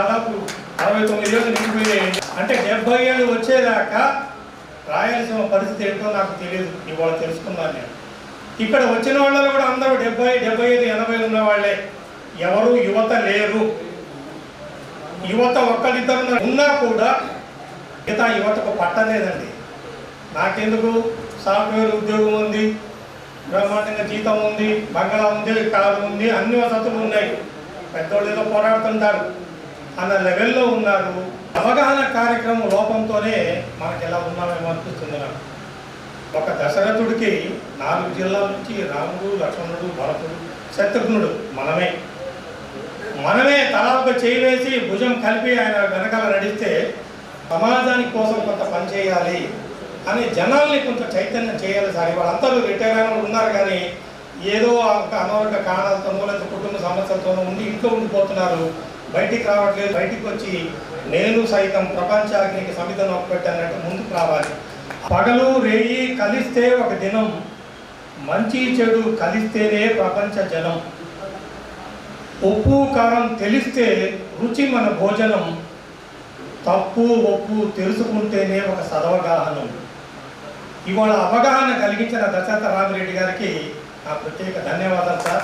దాదాపు అరవై తొమ్మిది ఏళ్ళు నిండిపోయాయి అంటే డెబ్బై ఏళ్ళు వచ్చేదాకా రాయలసీమ పరిస్థితి ఏంటో నాకు తెలియదు ఇవాళ తెలుసుకున్నాను నేను. ఇక్కడ వచ్చిన వాళ్ళు కూడా అందరూ డెబ్బై డెబ్బై ఐదు ఎనభై ఉన్న వాళ్ళే ఎవరు? యువత లేరు. యువత ఒక్కరిద్దరు ఉన్నా కూడా మిగతా యువతకు పట్టలేదండి. నాకెందుకు? సాఫ్ట్వేర్ ఉద్యోగం ఉంది బ్రహ్మాండంగా జీతం ఉంది బంగళా ఉంది కారు ఉంది అన్ని వసతులు ఉన్నాయి. పెద్దోళ్ళు ఏదో పోరాడుతుంటారు. అన్న లెవెల్లో ఉన్నారు అవగాహన కార్యక్రమం లోపంతోనే మనకి ఎలా ఉన్నామేమో అనిపిస్తుంది నాకు. ఒక దశరథుడికి నాలుగు జిల్లాల నుంచి రాముడు లక్ష్మణుడు భరతుడు శత్రుఘ్నుడు మనమే. మనమే తలాపు చేయి వేసి భుజం కలిపి ఆయన వెనకాల నడిస్తే సమాజానికి కోసం కొంత పని చేయాలి అని జనాల్ని కొంత చైతన్యం చేయాలి సార్. వాళ్ళందరూ రిటైర్ అయిన ఉన్నారు కానీ ఏదో ఒక అనారోగ్య కారణాలతో లేదా కుటుంబ సమస్యలతోనూ ఉండి ఇంట్లో ఉండిపోతున్నారు. బయటికి రావట్లేదు బయటికి వచ్చి నేను సైతం ప్రపంచాగ్నికి సమితను పెట్టానంటే ముందుకు రావాలి. పగలు రేయి కలిస్తే ఒక దినం మంచి చెడు కలిస్తేనే ప్రపంచ జనం. ఉప్పు కారం తెలిస్తే రుచి మన భోజనం. తప్పు ఒప్పు తెలుసుకుంటేనే ఒక సదవగాహనం. ఇవాళ అవగాహన కలిగించిన దశరథ రామిరెడ్డి గారికి నా ప్రత్యేక ధన్యవాదాలు సార్.